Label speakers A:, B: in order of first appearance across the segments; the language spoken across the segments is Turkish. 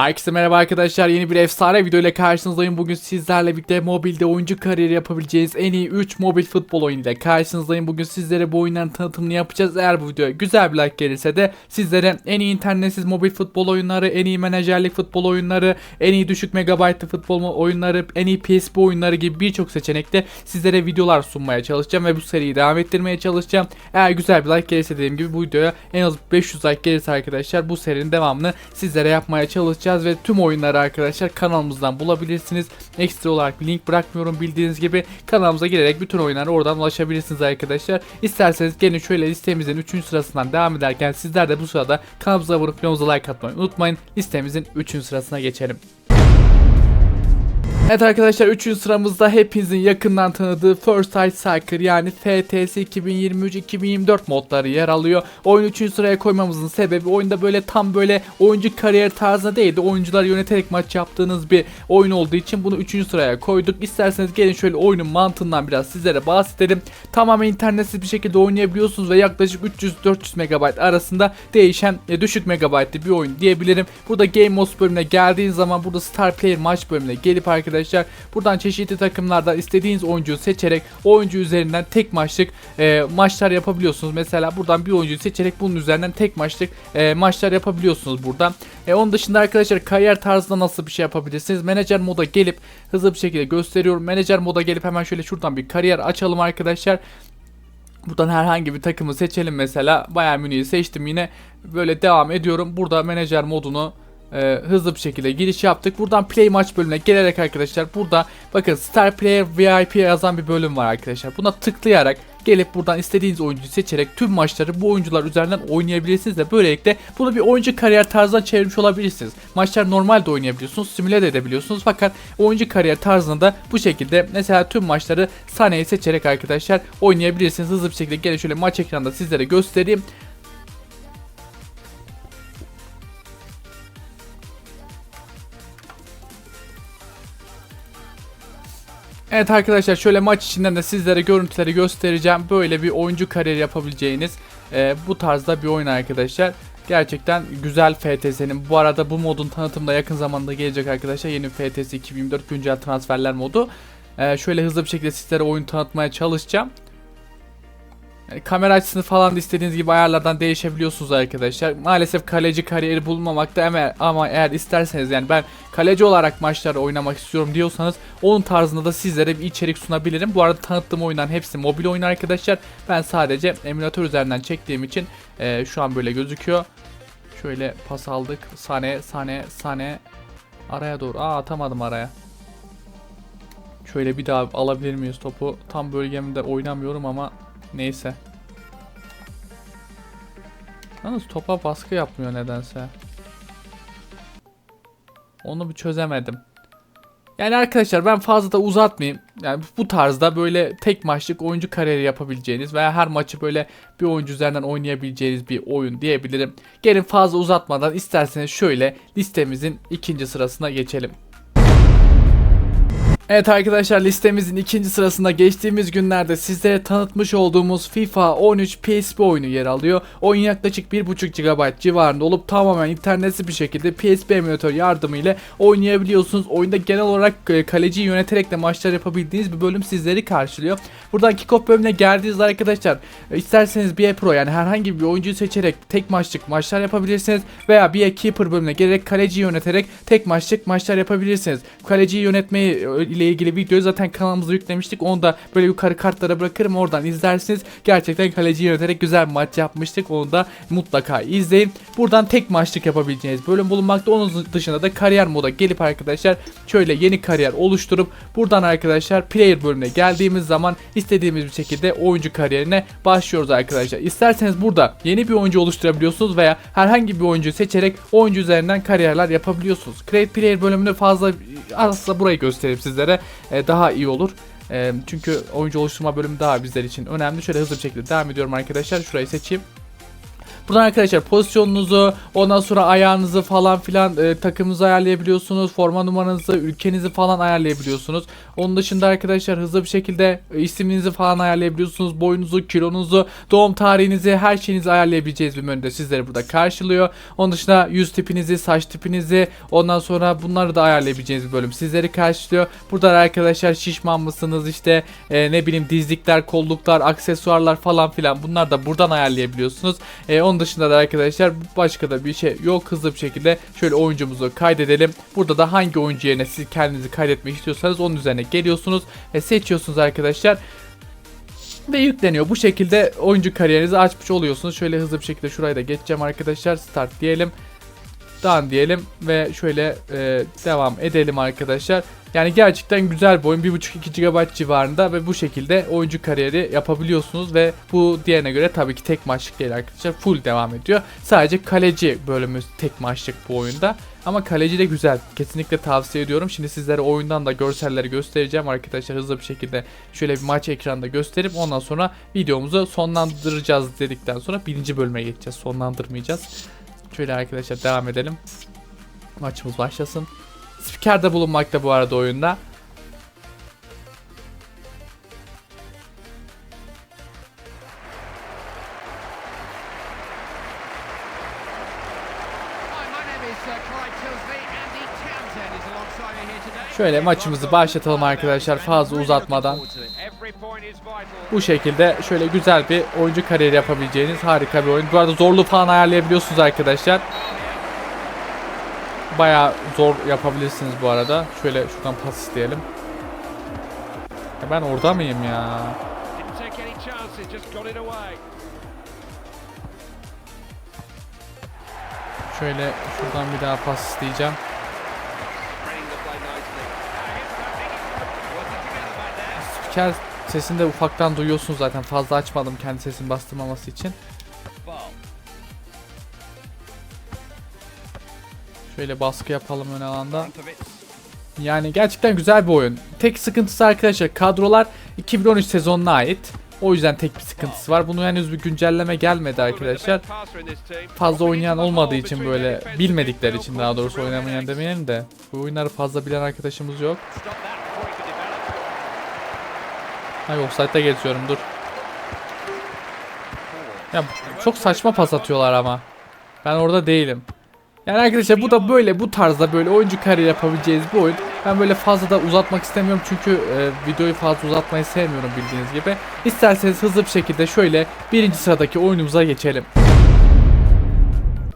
A: Herkese merhaba arkadaşlar. Yeni bir efsane video ile karşınızdayım. Bugün sizlerle birlikte mobilde oyuncu kariyeri yapabileceğiniz en iyi 3 mobil futbol oyunu ile karşınızdayım. Bugün sizlere bu oyunların tanıtımını yapacağız. Eğer bu videoya güzel bir like gelirse de sizlere en iyi internetsiz mobil futbol oyunları, en iyi menajerlik futbol oyunları, en iyi düşük megabaytlı futbol oyunları, en iyi PSP oyunları gibi birçok seçenekte sizlere videolar sunmaya çalışacağım ve bu seriyi devam ettirmeye çalışacağım. Eğer güzel bir like gelirse dediğim gibi bu videoya en az 500 like gelirse arkadaşlar bu serinin devamını sizlere yapmaya çalışacağız ve tüm oyunları arkadaşlar kanalımızdan bulabilirsiniz. Ekstra olarak bir link bırakmıyorum bildiğiniz gibi kanalımıza girerek bütün oyunlara oradan ulaşabilirsiniz arkadaşlar. İsterseniz gelin şöyle listemizin 3. sırasından devam ederken sizler de bu sırada kanalımıza abone olup videomuza like atmayı unutmayın. Listemizin 3. sırasına geçelim. Evet arkadaşlar 3. sıramızda hepinizin yakından tanıdığı First Sight Soccer yani FTS 2023-2024 modları yer alıyor. Oyunu 3. sıraya koymamızın sebebi oyunda böyle tam böyle oyuncu kariyer tarzında değildi. Oyuncular yöneterek maç yaptığınız bir oyun olduğu için bunu 3. sıraya koyduk. İsterseniz gelin şöyle oyunun mantığından biraz sizlere bahsedelim. Tamamen internetsiz bir şekilde oynayabiliyorsunuz ve yaklaşık 300-400 MB arasında değişen e, düşük megabaytlı bir oyun diyebilirim. Burada Game Modes bölümüne geldiğiniz zaman burada Star Player maç bölümüne gelip arkadaşlar buradan çeşitli takımlardan istediğiniz oyuncuyu seçerek oyuncu üzerinden tek maçlık e, maçlar yapabiliyorsunuz. Mesela buradan bir oyuncuyu seçerek bunun üzerinden tek maçlık e, maçlar yapabiliyorsunuz buradan. E, onun dışında arkadaşlar kariyer tarzında nasıl bir şey yapabilirsiniz? Menajer moda gelip hızlı bir şekilde gösteriyorum. Menajer moda gelip hemen şöyle şuradan bir kariyer açalım arkadaşlar. Buradan herhangi bir takımı seçelim mesela. Bayern Münih'i seçtim yine. Böyle devam ediyorum. Burada menajer modunu e, hızlı bir şekilde giriş yaptık. Buradan play maç bölümüne gelerek arkadaşlar burada bakın Star Player VIP yazan bir bölüm var arkadaşlar. Buna tıklayarak gelip buradan istediğiniz oyuncuyu seçerek tüm maçları bu oyuncular üzerinden oynayabilirsiniz de böylelikle bunu bir oyuncu kariyer tarzına çevirmiş olabilirsiniz. Maçlar normalde oynayabiliyorsunuz, simüle de edebiliyorsunuz fakat oyuncu kariyer tarzında da bu şekilde mesela tüm maçları sahneyi seçerek arkadaşlar oynayabilirsiniz. Hızlı bir şekilde gelin şöyle maç ekranında sizlere göstereyim. Evet arkadaşlar şöyle maç içinden de sizlere görüntüleri göstereceğim. Böyle bir oyuncu kariyeri yapabileceğiniz e, bu tarzda bir oyun arkadaşlar. Gerçekten güzel FTS'nin. Bu arada bu modun tanıtımı da yakın zamanda gelecek arkadaşlar. Yeni FTS 2024 güncel transferler modu. E, şöyle hızlı bir şekilde sizlere oyun tanıtmaya çalışacağım. Yani kamera açısını falan da istediğiniz gibi ayarlardan değişebiliyorsunuz arkadaşlar. Maalesef kaleci kariyeri bulunmamakta ama, ama eğer isterseniz yani ben kaleci olarak maçları oynamak istiyorum diyorsanız onun tarzında da sizlere bir içerik sunabilirim. Bu arada tanıttığım oyunların hepsi mobil oyun arkadaşlar. Ben sadece emülatör üzerinden çektiğim için e, şu an böyle gözüküyor. Şöyle pas aldık. Sane, sane, sane. Araya doğru. Aa atamadım araya. Şöyle bir daha alabilir miyiz topu? Tam bölgemde oynamıyorum ama Neyse. Yalnız topa baskı yapmıyor nedense. Onu bir çözemedim. Yani arkadaşlar ben fazla da uzatmayayım. Yani bu tarzda böyle tek maçlık oyuncu kariyeri yapabileceğiniz veya her maçı böyle bir oyuncu üzerinden oynayabileceğiniz bir oyun diyebilirim. Gelin fazla uzatmadan isterseniz şöyle listemizin ikinci sırasına geçelim. Evet arkadaşlar listemizin ikinci sırasında geçtiğimiz günlerde sizlere tanıtmış olduğumuz FIFA 13 PSP oyunu yer alıyor. Oyun yaklaşık 1.5 GB civarında olup tamamen internetsiz bir şekilde PSP emülatör yardımı ile oynayabiliyorsunuz. Oyunda genel olarak e, kaleciyi yöneterek de maçlar yapabildiğiniz bir bölüm sizleri karşılıyor. Buradan kickoff bölümüne geldiğinizde arkadaşlar e, isterseniz bir pro yani herhangi bir oyuncuyu seçerek tek maçlık maçlar yapabilirsiniz veya bir keeper bölümüne gelerek kaleciyi yöneterek tek maçlık maçlar yapabilirsiniz. Kaleciyi yönetmeyi e, ile ilgili videoyu zaten kanalımıza yüklemiştik. Onu da böyle yukarı kartlara bırakırım. Oradan izlersiniz. Gerçekten kaleci yöneterek güzel bir maç yapmıştık. Onu da mutlaka izleyin. Buradan tek maçlık yapabileceğiniz bölüm bulunmakta. Onun dışında da kariyer moda gelip arkadaşlar şöyle yeni kariyer oluşturup buradan arkadaşlar player bölümüne geldiğimiz zaman istediğimiz bir şekilde oyuncu kariyerine başlıyoruz arkadaşlar. İsterseniz burada yeni bir oyuncu oluşturabiliyorsunuz veya herhangi bir oyuncu seçerek oyuncu üzerinden kariyerler yapabiliyorsunuz. Create Player bölümünde fazla aslında burayı göstereyim sizlere e, daha iyi olur. E, çünkü oyuncu oluşturma bölümü daha bizler için önemli. Şöyle hızlı bir şekilde devam ediyorum arkadaşlar. Şurayı seçeyim. Buradan arkadaşlar pozisyonunuzu ondan sonra ayağınızı falan filan e, takımınızı ayarlayabiliyorsunuz. Forma numaranızı, ülkenizi falan ayarlayabiliyorsunuz. Onun dışında arkadaşlar hızlı bir şekilde e, isminizi falan ayarlayabiliyorsunuz. Boyunuzu, kilonuzu, doğum tarihinizi, her şeyinizi ayarlayabileceğiz bir menüde sizleri burada karşılıyor. Onun dışında yüz tipinizi, saç tipinizi, ondan sonra bunları da ayarlayabileceğiniz bir bölüm sizleri karşılıyor. Burada arkadaşlar şişman mısınız işte e, ne bileyim dizlikler, kolluklar, aksesuarlar falan filan bunlar da buradan ayarlayabiliyorsunuz. E, onun dışında da arkadaşlar başka da bir şey yok. Hızlı bir şekilde şöyle oyuncumuzu kaydedelim. Burada da hangi oyuncu yerine siz kendinizi kaydetmek istiyorsanız onun üzerine geliyorsunuz ve seçiyorsunuz arkadaşlar ve yükleniyor. Bu şekilde oyuncu kariyerinizi açmış oluyorsunuz. Şöyle hızlı bir şekilde şurayı da geçeceğim arkadaşlar. Start diyelim. Done diyelim ve şöyle e, devam edelim arkadaşlar. Yani gerçekten güzel bir oyun. 1.5-2 GB civarında ve bu şekilde oyuncu kariyeri yapabiliyorsunuz ve bu diğerine göre tabii ki tek maçlık değil arkadaşlar. Full devam ediyor. Sadece kaleci bölümü tek maçlık bu oyunda. Ama kaleci de güzel. Kesinlikle tavsiye ediyorum. Şimdi sizlere oyundan da görselleri göstereceğim arkadaşlar. Hızlı bir şekilde şöyle bir maç ekranda gösterip ondan sonra videomuzu sonlandıracağız dedikten sonra birinci bölüme geçeceğiz. Sonlandırmayacağız. Şöyle arkadaşlar devam edelim. Maçımız başlasın. Spiker de bulunmakta bu arada oyunda.
B: Hi, my name is uh, Clyde Tilsley. Andy
A: Şöyle maçımızı başlatalım arkadaşlar fazla uzatmadan. Bu şekilde şöyle güzel bir oyuncu kariyeri yapabileceğiniz harika bir oyun. Bu arada zorluğu falan ayarlayabiliyorsunuz arkadaşlar. Bayağı zor yapabilirsiniz bu arada. Şöyle şuradan pas isteyelim. Ben orada mıyım ya? Şöyle şuradan bir daha pas isteyeceğim. Spiker sesini de ufaktan duyuyorsunuz zaten. Fazla açmadım kendi sesini bastırmaması için. Şöyle baskı yapalım ön alanda. Yani gerçekten güzel bir oyun. Tek sıkıntısı arkadaşlar kadrolar 2013 sezonuna ait. O yüzden tek bir sıkıntısı var. Bunu henüz bir güncelleme gelmedi arkadaşlar. Fazla oynayan olmadığı için böyle bilmedikleri için daha doğrusu oynamayan demeyelim de bu oyunları fazla bilen arkadaşımız yok. Hayır offside'da geçiyorum dur. Ya çok saçma pas atıyorlar ama. Ben orada değilim. Yani arkadaşlar bu da böyle bu tarzda böyle oyuncu kariyeri yapabileceğiniz bir oyun. Ben böyle fazla da uzatmak istemiyorum çünkü e, videoyu fazla uzatmayı sevmiyorum bildiğiniz gibi. İsterseniz hızlı bir şekilde şöyle birinci sıradaki oyunumuza geçelim.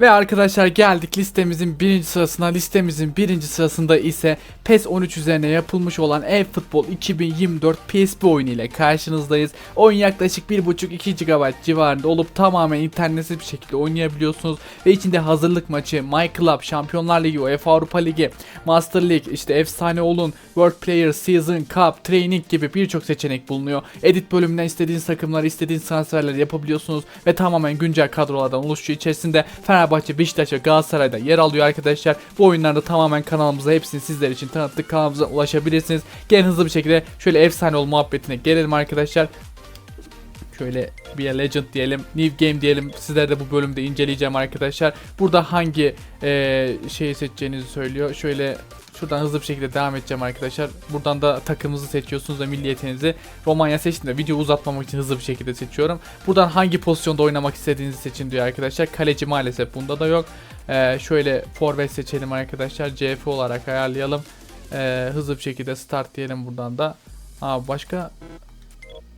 A: Ve arkadaşlar geldik listemizin birinci sırasına. Listemizin birinci sırasında ise PES 13 üzerine yapılmış olan e-futbol 2024 PSP oyunu ile karşınızdayız. Oyun yaklaşık 1.5-2 GB civarında olup tamamen internetsiz bir şekilde oynayabiliyorsunuz. Ve içinde hazırlık maçı, My Club, Şampiyonlar Ligi, UEFA Avrupa Ligi, Master League, işte efsane olun, World Player, Season, Cup, Training gibi birçok seçenek bulunuyor. Edit bölümünden istediğiniz takımları, istediğiniz transferleri yapabiliyorsunuz ve tamamen güncel kadrolardan oluşuyor. İçerisinde Fenerbahçe, Beşiktaş ve Galatasaray'da yer alıyor arkadaşlar. Bu oyunlarda tamamen kanalımıza hepsini sizler için tanıttık. Kanalımıza ulaşabilirsiniz. Gelin hızlı bir şekilde şöyle efsane ol muhabbetine gelelim arkadaşlar. Şöyle bir legend diyelim, new game diyelim. Sizler de bu bölümde inceleyeceğim arkadaşlar. Burada hangi eee, şeyi seçeceğinizi söylüyor. Şöyle şuradan hızlı bir şekilde devam edeceğim arkadaşlar. Buradan da takımınızı seçiyorsunuz ve milliyetinizi. Romanya seçtim de video uzatmamak için hızlı bir şekilde seçiyorum. Buradan hangi pozisyonda oynamak istediğinizi seçin diyor arkadaşlar. Kaleci maalesef bunda da yok. Eee, şöyle forvet seçelim arkadaşlar. CF olarak ayarlayalım. Eee, hızlı bir şekilde start diyelim buradan da. Aa başka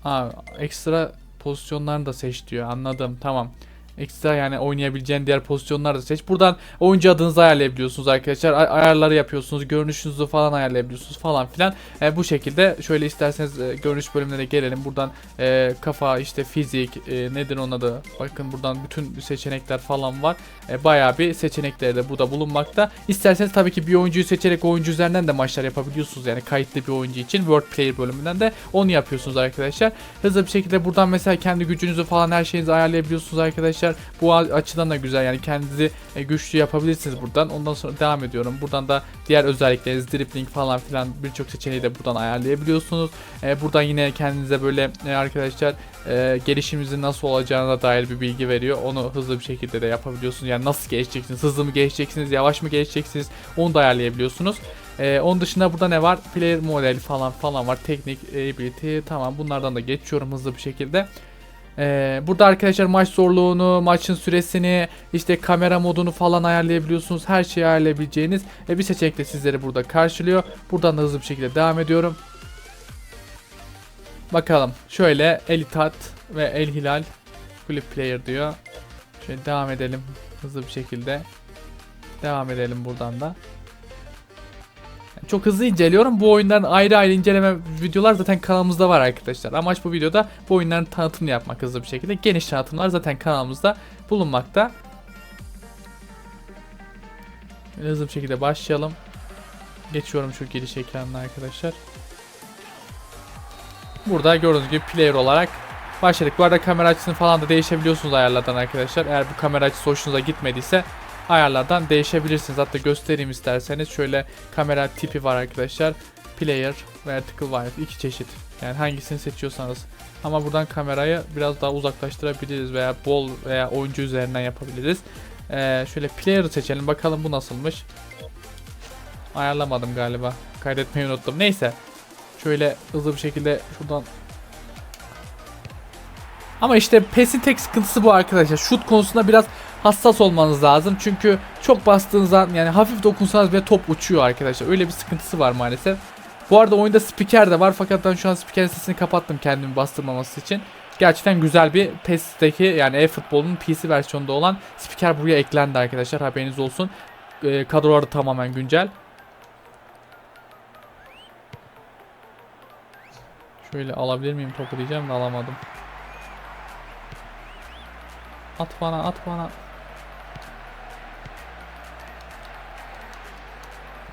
A: Ha ekstra pozisyonlarını da seç diyor. Anladım. Tamam. Ekstra yani oynayabileceğin diğer pozisyonları da seç. Buradan oyuncu adınızı ayarlayabiliyorsunuz arkadaşlar. Ay- ayarları yapıyorsunuz. Görünüşünüzü falan ayarlayabiliyorsunuz falan filan. E, bu şekilde şöyle isterseniz e, görünüş bölümüne gelelim. Buradan e, kafa işte fizik e, nedir onun adı. Bakın buradan bütün seçenekler falan var. E, bayağı bir seçenekleri de burada bulunmakta. İsterseniz tabii ki bir oyuncuyu seçerek oyuncu üzerinden de maçlar yapabiliyorsunuz. Yani kayıtlı bir oyuncu için World Player bölümünden de onu yapıyorsunuz arkadaşlar. Hızlı bir şekilde buradan mesela kendi gücünüzü falan her şeyinizi ayarlayabiliyorsunuz arkadaşlar. Arkadaşlar. Bu açıdan da güzel yani kendinizi e, güçlü yapabilirsiniz buradan. Ondan sonra devam ediyorum. Buradan da diğer özellikleriniz dribbling falan filan birçok seçeneği de buradan ayarlayabiliyorsunuz. E, buradan yine kendinize böyle e, arkadaşlar e, gelişiminizin nasıl olacağına dair bir bilgi veriyor. Onu hızlı bir şekilde de yapabiliyorsunuz. Yani nasıl gelişeceksiniz, hızlı mı gelişeceksiniz, yavaş mı gelişeceksiniz onu da ayarlayabiliyorsunuz. Ee, onun dışında burada ne var? Player model falan falan var. Teknik, ability tamam bunlardan da geçiyorum hızlı bir şekilde. Ee, burada arkadaşlar maç zorluğunu, maçın süresini, işte kamera modunu falan ayarlayabiliyorsunuz. Her şeyi ayarlayabileceğiniz e, bir seçenek de sizleri burada karşılıyor. Buradan da hızlı bir şekilde devam ediyorum. Bakalım. Şöyle El Itat ve El Hilal Flip Player diyor. Şöyle devam edelim hızlı bir şekilde. Devam edelim buradan da. Çok hızlı inceliyorum. Bu oyunların ayrı ayrı inceleme videolar zaten kanalımızda var arkadaşlar. Amaç bu videoda bu oyunların tanıtımını yapmak hızlı bir şekilde. Geniş tanıtımlar zaten kanalımızda bulunmakta. Hızlı bir şekilde başlayalım. Geçiyorum şu giriş ekranına arkadaşlar. Burada gördüğünüz gibi player olarak başladık. Bu arada kamera açısını falan da değişebiliyorsunuz ayarlardan arkadaşlar. Eğer bu kamera açısı hoşunuza gitmediyse ayarlardan değişebilirsiniz. Hatta göstereyim isterseniz. Şöyle kamera tipi var arkadaşlar. Player, vertical wide iki çeşit. Yani hangisini seçiyorsanız. Ama buradan kamerayı biraz daha uzaklaştırabiliriz veya bol veya oyuncu üzerinden yapabiliriz. Ee, şöyle player'ı seçelim. Bakalım bu nasılmış. Ayarlamadım galiba. Kaydetmeyi unuttum. Neyse. Şöyle hızlı bir şekilde şuradan ama işte PES'in tek sıkıntısı bu arkadaşlar. Şut konusunda biraz hassas olmanız lazım. Çünkü çok bastığınız an yani hafif dokunsanız bile top uçuyor arkadaşlar. Öyle bir sıkıntısı var maalesef. Bu arada oyunda spiker de var fakat ben şu an spikerin sesini kapattım kendimi bastırmaması için. Gerçekten güzel bir PES'teki yani e-futbolun PC versiyonunda olan spiker buraya eklendi arkadaşlar haberiniz olsun. Ee, kadroları tamamen güncel. Şöyle alabilir miyim topu diyeceğim de alamadım. At bana at bana.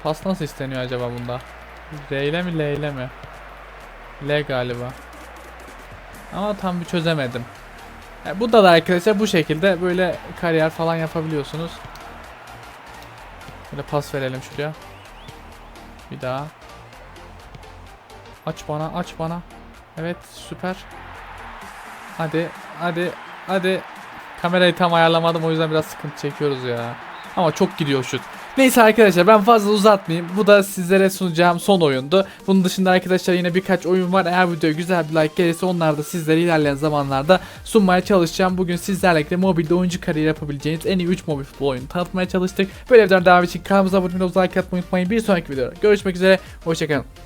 A: Pas nasıl isteniyor acaba bunda? R ile mi L ile mi? L galiba. Ama tam bir çözemedim. E, bu da da arkadaşlar bu şekilde böyle kariyer falan yapabiliyorsunuz. Böyle pas verelim şuraya. Bir daha. Aç bana aç bana. Evet süper. Hadi hadi hadi. Kamerayı tam ayarlamadım o yüzden biraz sıkıntı çekiyoruz ya. Ama çok gidiyor şut. Neyse arkadaşlar ben fazla uzatmayayım. Bu da sizlere sunacağım son oyundu. Bunun dışında arkadaşlar yine birkaç oyun var. Eğer videoya güzel bir like gelirse onlar da sizlere ilerleyen zamanlarda sunmaya çalışacağım. Bugün sizlerle birlikte mobilde oyuncu kariyeri yapabileceğiniz en iyi 3 mobil futbol oyunu tanıtmaya çalıştık. Böyle videoların devamı için kanalımıza abone olmayı, like atmayı unutmayın. Bir sonraki videoda görüşmek üzere. Hoşçakalın.